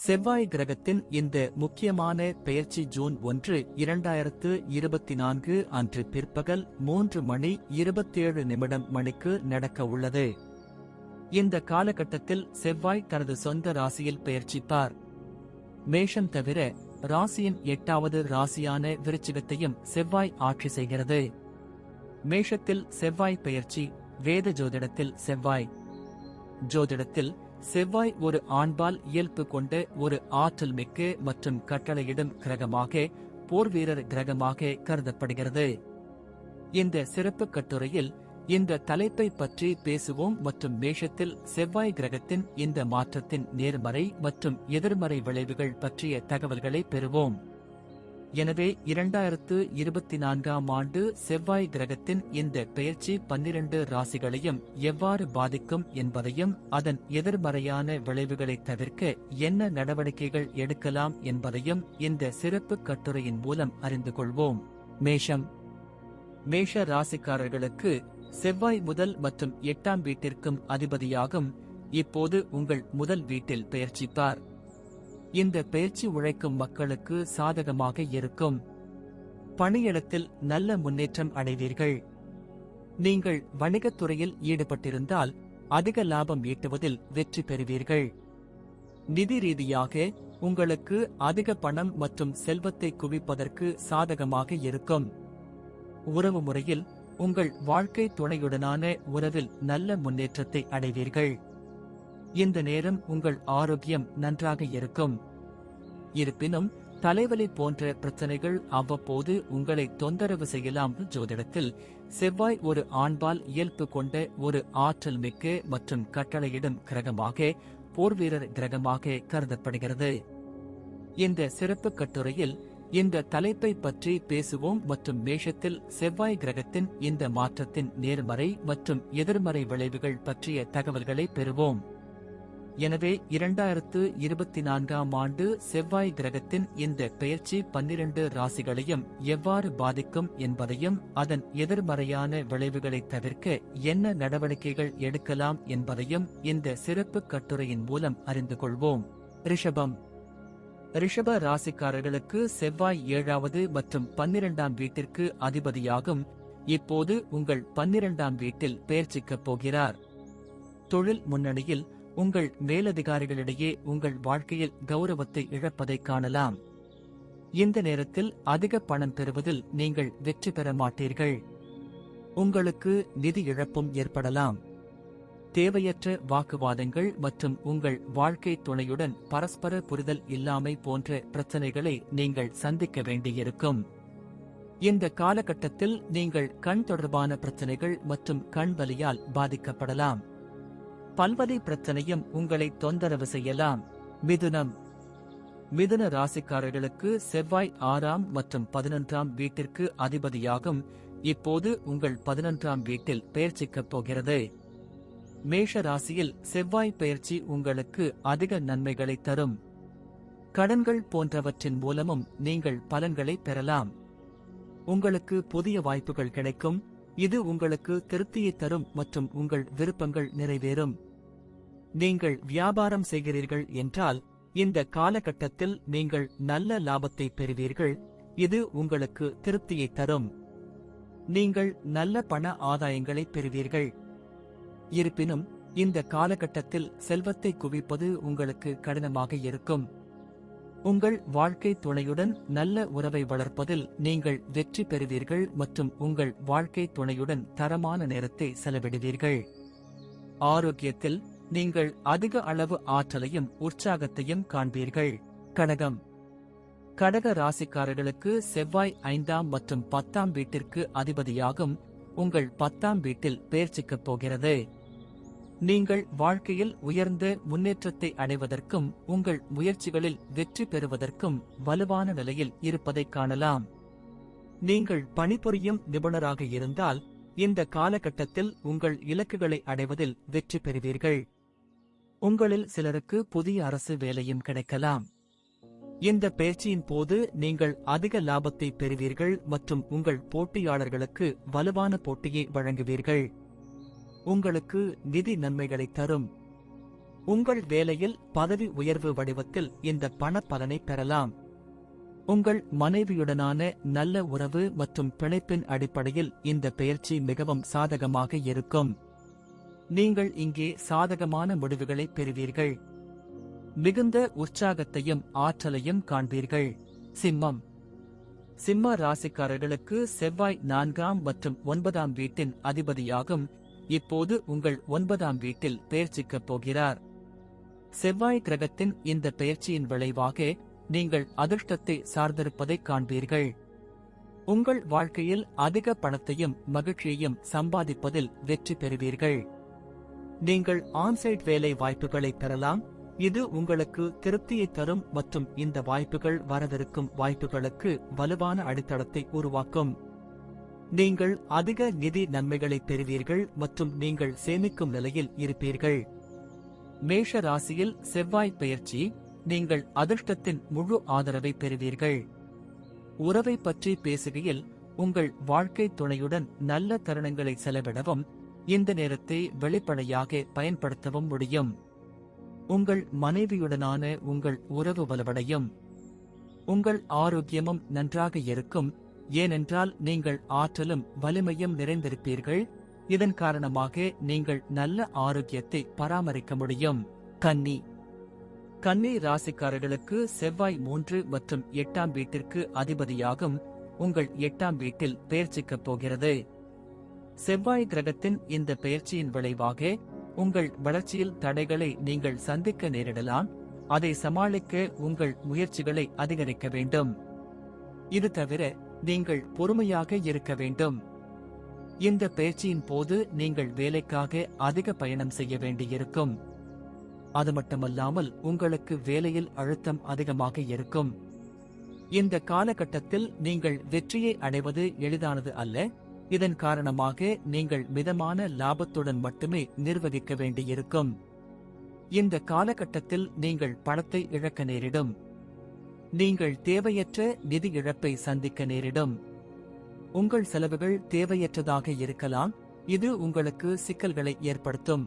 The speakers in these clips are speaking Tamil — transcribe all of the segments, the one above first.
செவ்வாய் கிரகத்தின் இந்த முக்கியமான பெயர்ச்சி ஜூன் ஒன்று இரண்டாயிரத்து இருபத்தி நான்கு அன்று பிற்பகல் மூன்று மணி இருபத்தேழு நிமிடம் மணிக்கு நடக்க உள்ளது. இந்த காலகட்டத்தில் செவ்வாய் தனது சொந்த ராசியில் பெயர்ச்சிப்பார். மேஷம் தவிர ராசியின் எட்டாவது ராசியான விருச்சிகத்தையும் செவ்வாய் ஆட்சி செய்கிறது. மேஷத்தில் செவ்வாய் பெயர்ச்சி வேத ஜோதிடத்தில் செவ்வாய். ஜோதிடத்தில் செவ்வாய் ஒரு ஆண்பால் இயல்பு கொண்ட ஒரு ஆற்றல் மிக்க மற்றும் கட்டளையிடும் கிரகமாக போர் வீரர் கிரகமாக கருதப்படுகிறது. இந்த சிறப்பு கட்டுரையில் இந்த தலைப்பை பற்றி பேசுவோம் மற்றும் மேஷத்தில் செவ்வாய் கிரகத்தின் இந்த மாற்றத்தின் நேர்மறை மற்றும் எதிர்மறை விளைவுகள் பற்றிய தகவல்களை பெறுவோம். எனவே இரண்டாயிரத்து இருபத்தி நான்காம் ஆண்டு செவ்வாய் கிரகத்தின் இந்த பெயர்ச்சி பன்னிரண்டு ராசிகளையும் எவ்வாறு பாதிக்கும் என்பதையும் அதன் எதிர்மறையான விளைவுகளை தவிர்க்க என்ன நடவடிக்கைகள் எடுக்கலாம் என்பதையும் இந்த சிறப்பு கட்டுரையின் மூலம் அறிந்து கொள்வோம். மேஷம். மேஷ ராசிக்காரர்களுக்கு செவ்வாய் முதல் மற்றும் எட்டாம் வீட்டிற்கும் அதிபதியாகும். இப்போது உங்கள் முதல் வீட்டில் பெயர்ச்சிப்பார். இந்த பயிற்சி உழைக்கும் மக்களுக்கு சாதகமாக இருக்கும். பணியிடத்தில் நல்ல முன்னேற்றம் அடைவீர்கள். நீங்கள் வணிகத் துறையில் ஈடுபட்டிருந்தால் அதிக லாபம் ஈட்டுவதில் வெற்றி பெறுவீர்கள். நிதி ரீதியாக உங்களுக்கு அதிக பணம் மற்றும் செல்வத்தை குவிப்பதற்கு சாதகமாக இருக்கும். உறவு முறையில் உங்கள் வாழ்க்கை துணையுடனான உறவில் நல்ல முன்னேற்றத்தை அடைவீர்கள். இந்த நேரம் உங்கள் ஆரோக்கியம் நன்றாக இருக்கும். இருப்பினும் தலைவலி போன்ற பிரச்சனைகள் அவ்வப்போது உங்களை தொந்தரவு செய்யலாம். ஜோதிடத்தில் செவ்வாய் ஒரு ஆண்பால் இயல்பு கொண்ட ஒரு ஆற்றல் மிக்க மற்றும் கட்டளையிடும் கிரகமாக போர்வீரர் கிரகமாக கருதப்படுகிறது. இந்த சிறப்பு கட்டுரையில் இந்த தலைப்பை பற்றி பேசுவோம் மற்றும் மேஷத்தில் செவ்வாய் கிரகத்தின் இந்த மாற்றத்தின் நேர்மறை மற்றும் எதிர்மறை விளைவுகள் பற்றிய தகவல்களை பெறுவோம். எனவே இரண்டாயிரத்து இருபத்தி நான்காம் ஆண்டு செவ்வாய் கிரகத்தின் இந்த பெயர்ச்சி பன்னிரண்டு ராசிகளையும் எவ்வாறு பாதிக்கும் என்பதையும் அதன் எதிர்மறையான விளைவுகளை தவிர்க்க என்ன நடவடிக்கைகள் எடுக்கலாம் என்பதையும் இந்த சிறப்பு கட்டுரையின் மூலம் அறிந்து கொள்வோம். ரிஷபம். ரிஷப ராசிக்காரர்களுக்கு செவ்வாய் ஏழாவது மற்றும் பன்னிரண்டாம் வீட்டிற்கு அதிபதியாகும். இப்போது உங்கள் பன்னிரண்டாம் வீட்டில் பெயர்ச்சிக்கப் போகிறார். தொழில் முன்னணியில் உங்கள் மேலதிகாரிகளிடையே உங்கள் வாழ்க்கையில் கௌரவத்தை இழப்பதை காணலாம். இந்த நேரத்தில் அதிக பணம் பெறுவதில் நீங்கள் வெற்றி பெற மாட்டீர்கள். உங்களுக்கு நிதி இழப்பும் ஏற்படலாம். தேவையற்ற வாக்குவாதங்கள் மற்றும் உங்கள் வாழ்க்கை துணையுடன் பரஸ்பர புரிதல் இல்லாமை போன்ற பிரச்சனைகளை நீங்கள் சந்திக்க வேண்டியிருக்கும். இந்த காலகட்டத்தில் நீங்கள் கண் தொடர்பான பிரச்சனைகள் மற்றும் கண் வலியால் பாதிக்கப்படலாம். பல்வதை பிரச்சனையும் உங்களை தொந்தரவு செய்யலாம். மிதுனம். மிதுன ராசிக்காரர்களுக்கு செவ்வாய் ஆறாம் மற்றும் பதினொன்றாம் வீட்டிற்கு அதிபதியாகும். இப்போது உங்கள் பதினொன்றாம் வீட்டில் பெயர்ச்சிக்கப் போகிறது. மேஷ ராசியில் செவ்வாய் பெயர்ச்சி உங்களுக்கு அதிக நன்மைகளை தரும். கடன்கள் போன்றவற்றின் மூலமும் நீங்கள் பலன்களை பெறலாம். உங்களுக்கு புதிய வாய்ப்புகள் கிடைக்கும். இது உங்களுக்கு திருப்தியை தரும் மற்றும் உங்கள் விருப்பங்கள் நிறைவேறும். நீங்கள் வியாபாரம் செய்கிறீர்கள் என்றால் இந்த காலகட்டத்தில் நீங்கள் நல்ல லாபத்தை பெறுவீர்கள். இது உங்களுக்கு திருப்தியை தரும். நீங்கள் நல்ல பண ஆதாயங்களை பெறுவீர்கள். இருப்பினும் இந்த காலகட்டத்தில் செல்வத்தை குவிப்பது உங்களுக்கு கடினமாக இருக்கும். உங்கள் வாழ்க்கை துணையுடன் நல்ல உறவை வளர்ப்பதில் நீங்கள் வெற்றி பெறுவீர்கள் மற்றும் உங்கள் வாழ்க்கை துணையுடன் தரமான நேரத்தை செலவிடுவீர்கள். ஆரோக்கியத்தில் நீங்கள் அதிக அளவு ஆற்றலையும் உற்சாகத்தையும் காண்பீர்கள். கடகம். கடக ராசிக்காரர்களுக்கு செவ்வாய் ஐந்தாம் மற்றும் பத்தாம் வீட்டிற்கு அதிபதியாகும். உங்கள் பத்தாம் வீட்டில் பேர்ச்சிக்கப் போகிறது. நீங்கள் வாழ்க்கையில் உயர்ந்த முன்னேற்றத்தை அடைவதற்கும் உங்கள் முயற்சிகளில் வெற்றி பெறுவதற்கும் வலுவான நிலையில் இருப்பதைக் காணலாம். நீங்கள் பணிபுரியும் நிபுணராக இருந்தால் இந்த காலகட்டத்தில் உங்கள் இலக்குகளை அடைவதில் வெற்றி பெறுவீர்கள். உங்களில் சிலருக்கு புதிய அரசு வேலையும் கிடைக்கலாம். இந்த பயிற்சியின் போது நீங்கள் அதிக லாபத்தை பெறுவீர்கள் மற்றும் உங்கள் போட்டியாளர்களுக்கு வலுவான போட்டியை வழங்குவீர்கள். உங்களுக்கு நிதி நன்மைகளை தரும். உங்கள் வேலையில் பதவி உயர்வு வடிவத்தில் இந்த பண பலனை பெறலாம். உங்கள் மனைவியுடனான நல்ல உறவு மற்றும் பிழைப்பின் அடிப்படையில் இந்த பெயர்ச்சி மிகவும் சாதகமாக இருக்கும். நீங்கள் இங்கே சாதகமான முடிவுகளை பெறுவீர்கள். மிகுந்த உற்சாகத்தையும் ஆற்றலையும் காண்பீர்கள். சிம்மம். சிம்ம ராசிக்காரர்களுக்கு செவ்வாய் நான்காம் மற்றும் ஒன்பதாம் வீட்டின் அதிபதியாகும். இப்போது உங்கள் ஒன்பதாம் வீட்டில் பெயர்ச்சிக்கப் போகிறார். செவ்வாய் கிரகத்தின் இந்த பெயர்ச்சியின் விளைவாக நீங்கள் அதிர்ஷ்டத்தை சார்ந்திருப்பதை காண்பீர்கள். உங்கள் வாழ்க்கையில் அதிக பணத்தையும் மகிழ்ச்சியையும் சம்பாதிப்பதில் வெற்றி பெறுவீர்கள். நீங்கள் ஆன்சைட் வேலை வாய்ப்புகளை பெறலாம். இது உங்களுக்கு திருப்தியை தரும் மற்றும் இந்த வாய்ப்புகள் வரவிருக்கும் வாய்ப்புகளுக்கு வலுவான அடித்தளத்தை உருவாக்கும். நீங்கள் அதிக நிதி நன்மைகளை பெறுவீர்கள் மற்றும் நீங்கள் சேமிக்கும் நிலையில் இருப்பீர்கள். மேஷ ராசியில் செவ்வாய் பெயர்ச்சி நீங்கள் அதிர்ஷ்டத்தின் முழு ஆதரவை பெறுவீர்கள். உறவை பற்றி பேசுகையில் உங்கள் வாழ்க்கை துணையுடன் நல்ல தருணங்களை செலவிடவும் இந்த நேரத்தை வெளிப்படையாக பயன்படுத்தவும் முடியும். உங்கள் மனைவியுடனான உங்கள் உறவு வலுவடையும். உங்கள் ஆரோக்கியமும் நன்றாக இருக்கும். ஏனென்றால் நீங்கள் ஆற்றலும் வலிமையும் நிறைந்திருப்பீர்கள். இதன் காரணமாக நீங்கள் நல்ல ஆரோக்கியத்தை பராமரிக்க முடியும். கன்னி. கன்னி ராசிக்காரர்களுக்கு செவ்வாய் மூன்று மற்றும் எட்டாம் வீட்டிற்கு அதிபதியாகும். உங்கள் எட்டாம் வீட்டில் பெயர்ச்சிக்கப் போகிறது. செவ்வாய் கிரகத்தின் இந்த பெயர்ச்சியின் விளைவாக உங்கள் வளர்ச்சியில் தடைகளை நீங்கள் சந்திக்க நேரிடலாம். அதை சமாளிக்க உங்கள் முயற்சிகளை அதிகரிக்க வேண்டும். இது தவிர நீங்கள் பொறுமையாக இருக்க வேண்டும். இந்த பயிற்சியின் போது நீங்கள் வேலைக்காக அதிக பயணம் செய்ய வேண்டியிருக்கும். அது மட்டுமல்லாமல் உங்களுக்கு வேலையில் அழுத்தம் அதிகமாக இருக்கும். இந்த காலகட்டத்தில் நீங்கள் வெற்றியை அடைவது எளிதானது அல்ல. இதன் காரணமாக நீங்கள் மிதமான லாபத்துடன் மட்டுமே நிர்வகிக்க வேண்டியிருக்கும். இந்த காலகட்டத்தில் நீங்கள் பணத்தை இழக்க நேரிடும். நீங்கள் தேவையற்ற நிதி இழப்பை சந்திக்க நேரிடும். உங்கள் செலவுகள் தேவையற்றதாக இருக்கலாம் இது உங்களுக்கு சிக்கல்களை ஏற்படுத்தும்.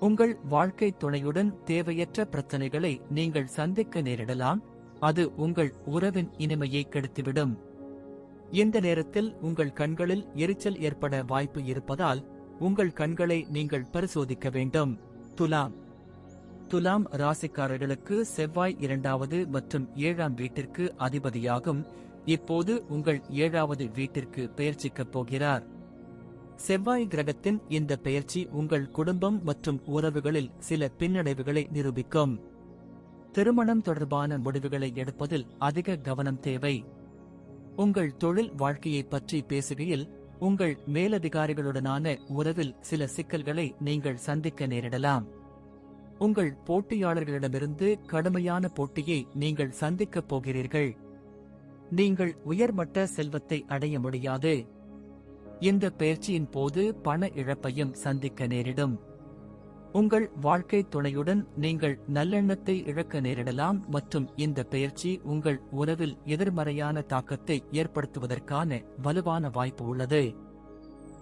உங்கள் வாழ்க்கை துணையுடன் தேவையற்ற பிரச்சனைகளை நீங்கள் சந்திக்க நேரிடலாம் அது உங்கள் உறவின் இனிமையை கெடுத்துவிடும். இந்த நேரத்தில் உங்கள் கண்களில் எரிச்சல் ஏற்பட வாய்ப்பு இருப்பதால் உங்கள் கண்களை நீங்கள் பரிசோதிக்க வேண்டும். துலாம். துலாம் ராசிக்காரர்களுக்கு செவ்வாய் இரண்டாவது மற்றும் ஏழாம் வீட்டிற்கு அதிபதியாகும். இப்போது உங்கள் ஏழாவது வீட்டிற்கு பெயர்ச்சிக்கப் போகிறார். செவ்வாய் கிரகத்தின் இந்த பெயர்ச்சி உங்கள் குடும்பம் மற்றும் உறவுகளில் சில பின்னடைவுகளை நிரூபிக்கும். திருமணம் தொடர்பான முடிவுகளை எடுப்பதில் அதிக கவனம் தேவை. உங்கள் தொழில் வாழ்க்கையை பற்றி பேசுகையில் உங்கள் மேலதிகாரிகளுடனான உறவில் சில சிக்கல்களை நீங்கள் சந்திக்க நேரிடலாம். உங்கள் போட்டியாளர்களிடமிருந்து கடுமையான போட்டியை நீங்கள் சந்திக்கப் போகிறீர்கள். நீங்கள் உயர்மட்ட செல்வத்தை அடைய முடியாது. இந்த பயிற்சியின் போது பண இழப்பையும் சந்திக்க நேரிடும். உங்கள் வாழ்க்கை துணையுடன் நீங்கள் நல்லெண்ணத்தை இழக்க நேரிடலாம் மற்றும் இந்த பெயர்ச்சி உங்கள் உறவில் எதிர்மறையான தாக்கத்தை ஏற்படுத்துவதற்கான வலுவான வாய்ப்பு உள்ளது.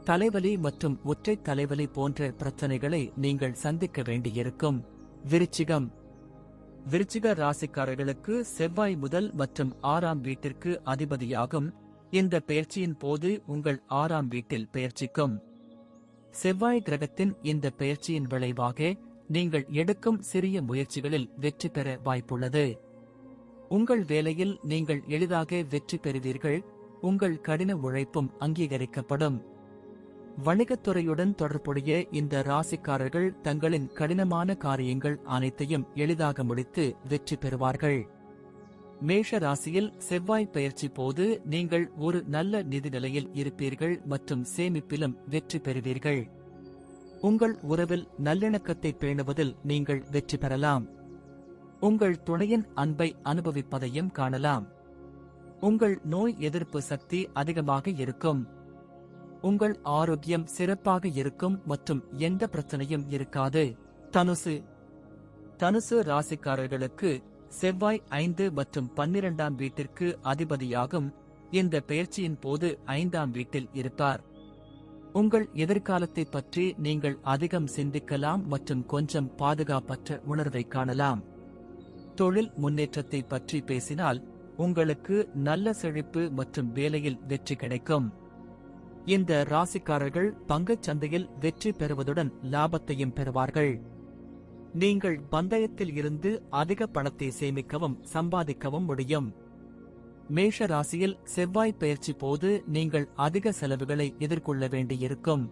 தலைவலி மற்றும் ஒற்றை தலைவலி போன்ற பிரச்சனைகளை நீங்கள் சந்திக்க வேண்டியிருக்கும். விருச்சிகம். விருச்சிக ராசிக்காரர்களுக்கு செவ்வாய் முதல் மற்றும் ஆறாம் வீட்டிற்கு அதிபதியாகும். இந்த பெயர்ச்சியின் போது உங்கள் ஆறாம் வீட்டில் பெயர்ச்சிக்கும். செவ்வாய் கிரகத்தின் இந்த பெயர்ச்சியின் விளைவாக நீங்கள் எடுக்கும் சிறிய முயற்சிகளில் வெற்றி பெற வாய்ப்புள்ளது. உங்கள் வேலையில் நீங்கள் எளிதாக வெற்றி பெறுவீர்கள். உங்கள் கடின உழைப்பும் அங்கீகரிக்கப்படும். வணிகத்துறையுடன் தொடர்புடைய இந்த ராசிக்காரர்கள் தங்களின் கடினமான காரியங்கள் அனைத்தையும் எளிதாக முடித்து வெற்றி பெறுவார்கள். மேஷ ராசியில் செவ்வாய் பயிற்சி போது நீங்கள் ஒரு நல்ல நிதி நிலையில் இருப்பீர்கள் மற்றும் சேமிப்பிலும் வெற்றி பெறுவீர்கள். உங்கள் உறவில் நல்லிணக்கத்தை பேணுவதில் நீங்கள் வெற்றி பெறலாம். உங்கள் துணையின் அன்பை அனுபவிப்பதையும் காணலாம். உங்கள் நோய் எதிர்ப்பு சக்தி அதிகமாக இருக்கும். உங்கள் ஆரோக்கியம் சிறப்பாக இருக்கும் மற்றும் எந்த பிரச்சனையும் இருக்காது. தனுசு. தனுசு ராசிக்காரர்களுக்கு செவ்வாய் ஐந்து மற்றும் பன்னிரண்டாம் வீட்டிற்கு அதிபதியாகும். இந்த பெயர்ச்சியின் போது ஐந்தாம் வீட்டில் இருப்பார். உங்கள் எதிர்காலத்தை பற்றி நீங்கள் அதிகம் சிந்திக்கலாம் மற்றும் கொஞ்சம் பாதுகாப்பற்ற உணர்வை காணலாம். தொழில் முன்னேற்றத்தை பற்றி பேசினால் உங்களுக்கு நல்ல செழிப்பு மற்றும் வேலையில் வெற்றி கிடைக்கும். இந்த ராசிக்காரர்கள் பங்குச் சந்தையில் வெற்றி பெறுவதுடன் லாபத்தையும் பெறுவார்கள். நீங்கள் பந்தயத்தில் இருந்து அதிக பணத்தை சேமிக்கவும் சம்பாதிக்கவும் முடியும். மேஷ ராசியில் செவ்வாய் பயிற்சி போது நீங்கள் அதிக செலவுகளை எதிர்கொள்ள வேண்டியிருக்கும்.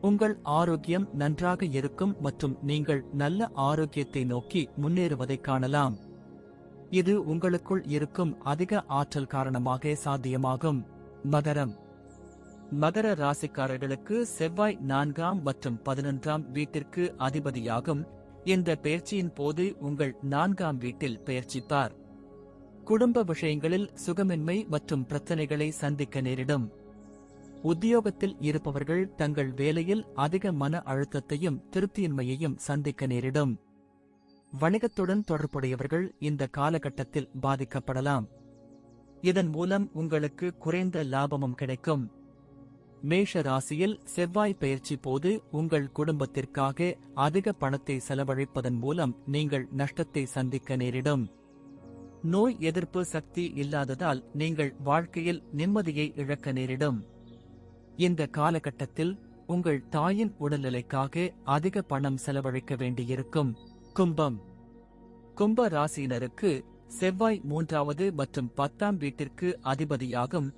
உங்கள் ஆரோக்கியம் நன்றாக இருக்கும் மற்றும் நீங்கள் நல்ல ஆரோக்கியத்தை நோக்கி முன்னேறுவதை காணலாம். இது உங்களுக்குள் இருக்கும் அதிக ஆற்றல் காரணமாக சாத்தியமாகும். மகரம். மகர ராசிக்காரர்களுக்கு செவ்வாய் நான்காம் மற்றும் பதினொன்றாம் வீட்டிற்கு அதிபதியாகும். இந்த பெயர்ச்சியின் போது உங்கள் நான்காம் வீட்டில் பெயர்ச்சிப்பார். குடும்ப விஷயங்களில் சுகமின்மை மற்றும் பிரச்சனைகளை சந்திக்க நேரிடும். உத்தியோகத்தில் இருப்பவர்கள் தங்கள் வேலையில் அதிக மன அழுத்தத்தையும் திருப்தியின்மையையும் சந்திக்க நேரிடும். வணிகத்துடன் தொடர்புடையவர்கள் இந்த காலகட்டத்தில் பாதிக்கப்படலாம். இதன் மூலம் உங்களுக்கு குறைந்த லாபமும் கிடைக்கும். மேஷ ராசியில் செவ்வாய் பயிற்சி போது உங்கள் குடும்பத்திற்காக அதிக பணத்தை செலவழிப்பதன் மூலம் நீங்கள் நஷ்டத்தை சந்திக்க நேரிடும். நோய் எதிர்ப்பு சக்தி இல்லாததால் நீங்கள் வாழ்க்கையில் நிம்மதியை இழக்க நேரிடும். இந்த காலகட்டத்தில் உங்கள் தாயின் உடல்நிலைக்காக அதிக பணம் செலவழிக்க வேண்டியிருக்கும். கும்பம். கும்ப ராசியினருக்கு செவ்வாய் மூன்றாவது மற்றும் பத்தாம் வீட்டிற்கு அதிபதியாகும்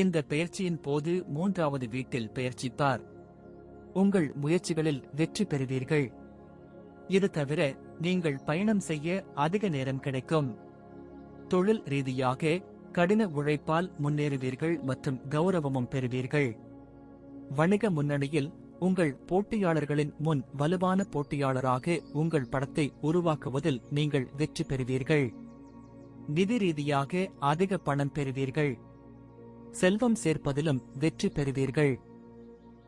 இந்த பெயர்ச்சியின் போது மூன்றாவது வீட்டில் பெயர்ச்சிப்பார். உங்கள் முயற்சிகளில் வெற்றி பெறுவீர்கள். இது தவிர நீங்கள் பயணம் செய்ய அதிக நேரம் கிடைக்கும். தொழில் ரீதியாக கடின உழைப்பால் முன்னேறுவீர்கள் மற்றும் கௌரவமும் பெறுவீர்கள். வணிக முன்னணியில் உங்கள் போட்டியாளர்களின் முன் வலுவான போட்டியாளராக உங்கள் படத்தை உருவாக்குவதில் நீங்கள் வெற்றி பெறுவீர்கள். நிதி ரீதியாக அதிக பணம் பெறுவீர்கள். செல்வம் சேர்ப்பதிலும் வெற்றி பெறுவீர்கள்.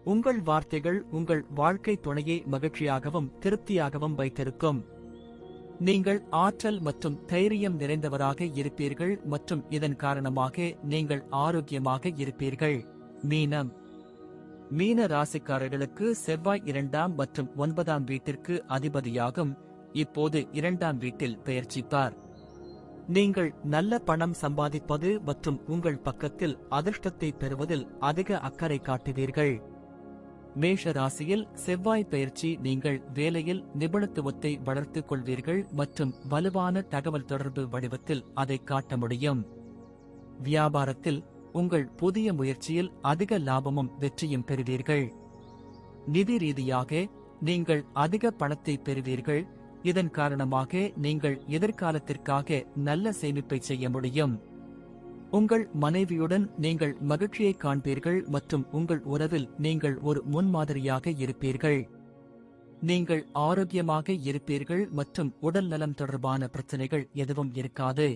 உங்கள் வார்த்தைகள் உங்கள் வாழ்க்கை துணையை மகிழ்ச்சியாகவும் திருப்தியாகவும் வைத்திருக்கும். நீங்கள் ஆற்றல் மற்றும் தைரியம் நிறைந்தவராக இருப்பீர்கள் மற்றும் இதன் காரணமாக நீங்கள் ஆரோக்கியமாக இருப்பீர்கள். மீனம். மீன ராசிக்காரர்களுக்கு செவ்வாய் இரண்டாம் மற்றும் ஒன்பதாம் வீட்டிற்கு அதிபதியாகும். இப்போது இரண்டாம் வீட்டில் பெயர்ச்சிப்பார். நீங்கள் நல்ல பணம் சம்பாதிப்பது மற்றும் உங்கள் பக்கத்தில் அதிர்ஷ்டத்தை பெறுவதில் அதிக அக்கறை காட்டுவீர்கள். மேஷ ராசியில் செவ்வாய் பயிற்சி நீங்கள் வேலையில் நிபுணத்துவத்தை வளர்த்துக் கொள்வீர்கள் மற்றும் வலுவான தகவல் தொடர்பு வடிவத்தில் அதை காட்ட முடியும். வியாபாரத்தில் உங்கள் புதிய முயற்சியில் அதிக லாபமும் வெற்றியும் பெறுவீர்கள். நிதி ரீதியாக நீங்கள் அதிக பணத்தை பெறுவீர்கள் இதன் காரணமாக நீங்கள் எதிர்காலத்திற்காக நல்ல சேமிப்பை செய்ய முடியும். உங்கள் மனைவியுடன் நீங்கள் மகிழ்ச்சியை காண்பீர்கள் மற்றும் உங்கள் உறவில் நீங்கள் ஒரு முன்மாதிரியாக இருப்பீர்கள். நீங்கள் ஆரோக்கியமாக இருப்பீர்கள் மற்றும் உடல் நலம் தொடர்பான பிரச்சனைகள் எதுவும் இருக்காது.